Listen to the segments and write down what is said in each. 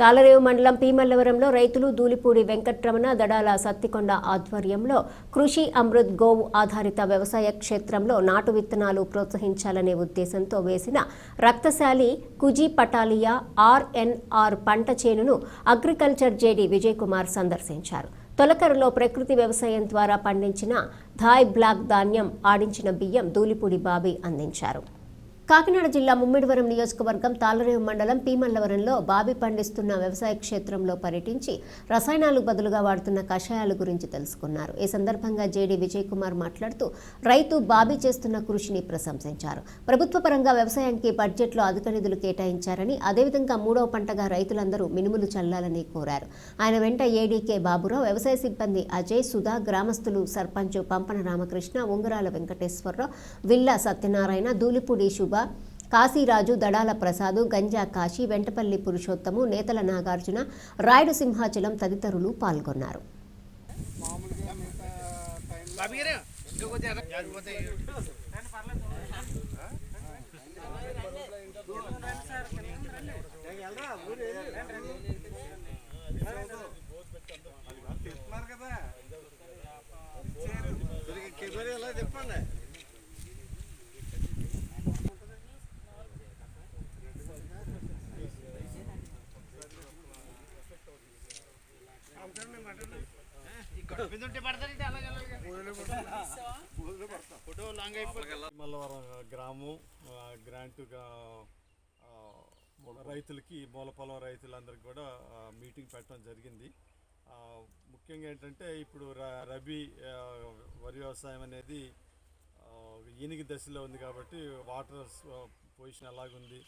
తాళరేవు మండలం పీమల్లవరంలో రైతులు దూలిపూడి వెంకట్రమణ దడాల సత్తికొండ ఆధ్వర్యంలో కృషి అమృత్ గోవు ఆధారిత వ్యవసాయ క్షేత్రంలో నాటు విత్తనాలు ప్రోత్సహించాలనే ఉద్దేశంతో వేసిన రక్తశాలి కుజీ పటాలియా ఆర్ఎన్ఆర్ పంట చేనును అగ్రికల్చర్ జేడీ విజయ్ కుమార్ సందర్శించారు. తొలకరలో ప్రకృతి వ్యవసాయం ద్వారా పండించిన థాయ్ బ్లాక్ ధాన్యం ఆడించిన బియ్యం దూలిపూడి బాబీ అందించారు. కాకినాడ జిల్లా ముమ్మిడివరం నియోజకవర్గం తాళరేవు మండలం పీమల్లవరంలో బాబి పండిస్తున్న వ్యవసాయ క్షేత్రంలో పర్యటించి రసాయనాలకు బదులుగా వాడుతున్న కషాయాల గురించి తెలుసుకున్నారు. ఈ సందర్భంగా జేడీ విజయ్ కుమార్ మాట్లాడుతూ రైతు బాబీ చేస్తున్న కృషిని ప్రశంసించారు. ప్రభుత్వ పరంగా వ్యవసాయానికి బడ్జెట్లో అధిక నిధులు కేటాయించారని అదేవిధంగా మూడవ పంటగా రైతులందరూ మినుములు చల్లాలని కోరారు. ఆయన వెంట ఏడీకే బాబురావు వ్యవసాయ సిబ్బంది అజయ్ సుధా గ్రామస్తులు సర్పంచ్ పంపన రామకృష్ణ ఉంగరాల వెంకటేశ్వరరావు విల్లా సత్యనారాయణ దూలిపూడి శుభ కాశీరాజు దడాల ప్రసాదు గంజా కాశీ వెంటపల్లి పురుషోత్తము నేతల నాగార్జున రాయుడు సింహాచలం తదితరులు పాల్గొన్నారు కదా మల్లవరం గ్రామం గ్రాంట్ గ్రాంట్గా రైతులకి మూలపొలం రైతులందరికీ కూడా మీటింగ్ పెట్టడం జరిగింది. ముఖ్యంగా ఏంటంటే ఇప్పుడు ర- రబీ వరి వ్యవసాయం అనేది ఈనిగి దశలో ఉంది కాబట్టి వాటర్ పొజిషన్ ఎలాగుంది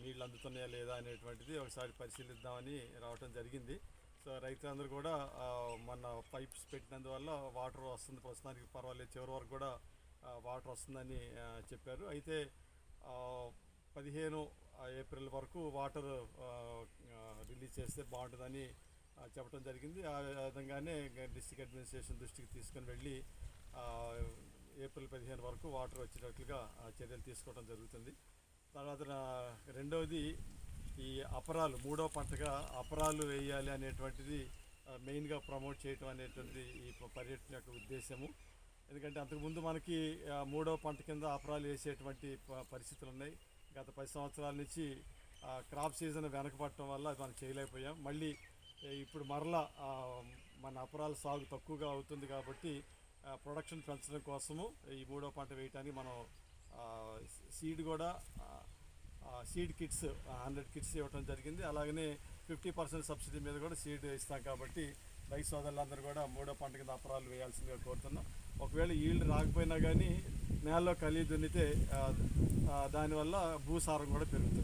నీళ్ళు అందుతున్నాయా లేదా అనేటువంటిది ఒకసారి పరిశీలిద్దామని రావటం జరిగింది. సో రైతులందరూ కూడా మన పైప్స్ పెట్టినందువల్ల వాటర్ వస్తుంది ప్రస్తుతానికి పర్వాలేదు చివరి వరకు కూడా వాటర్ వస్తుందని చెప్పారు. అయితే పదిహేను ఏప్రిల్ వరకు వాటర్ రిలీజ్ చేస్తే బాగుంటుందని చెప్పడం జరిగింది. ఆ విధంగానే డిస్టిక్ అడ్మినిస్ట్రేషన్ దృష్టికి తీసుకొని వెళ్ళి ఏప్రిల్ పదిహేను వరకు వాటర్ వచ్చేటట్లుగా చర్యలు తీసుకోవడం జరుగుతుంది. తర్వాత రెండవది ఈ అపరాలు మూడో పంటగా అపరాలు వేయాలి అనేటువంటిది మెయిన్గా ప్రమోట్ చేయటం అనేటువంటిది ఈ పర్యటన యొక్క ఉద్దేశము. ఎందుకంటే అంతకుముందు మనకి మూడో పంట కింద అపరాలు వేసేటువంటి ప- పరిస్థితులు ఉన్నాయి గత పది సంవత్సరాల నుంచి క్రాప్ సీజన్ వెనకపడటం వల్ల మనం చేయలేకపోయాం. మళ్ళీ ఇప్పుడు మరలా మన అపరాల సాగు తక్కువగా అవుతుంది కాబట్టి ప్రొడక్షన్ పెంచడం కోసము ఈ మూడో పంట వేయటానికి మనం సీడ్ కూడా సీడ్ కిట్స్ హండ్రెడ్ కిట్స్ ఇవ్వడం జరిగింది. అలాగనే ఫిఫ్టీ పర్సెంట్ సబ్సిడీ మీద కూడా సీడ్ ఇస్తాం కాబట్టి రైతు సోదరులందరూ కూడా మూడో పంట కింద అపరాలు వేయాల్సిందిగా కోరుతున్నాం. ఒకవేళ ఈల్డ్ రాకపోయినా కానీ నేలలో కలి దున్నితే దానివల్ల భూసారం కూడా పెరుగుతుంది.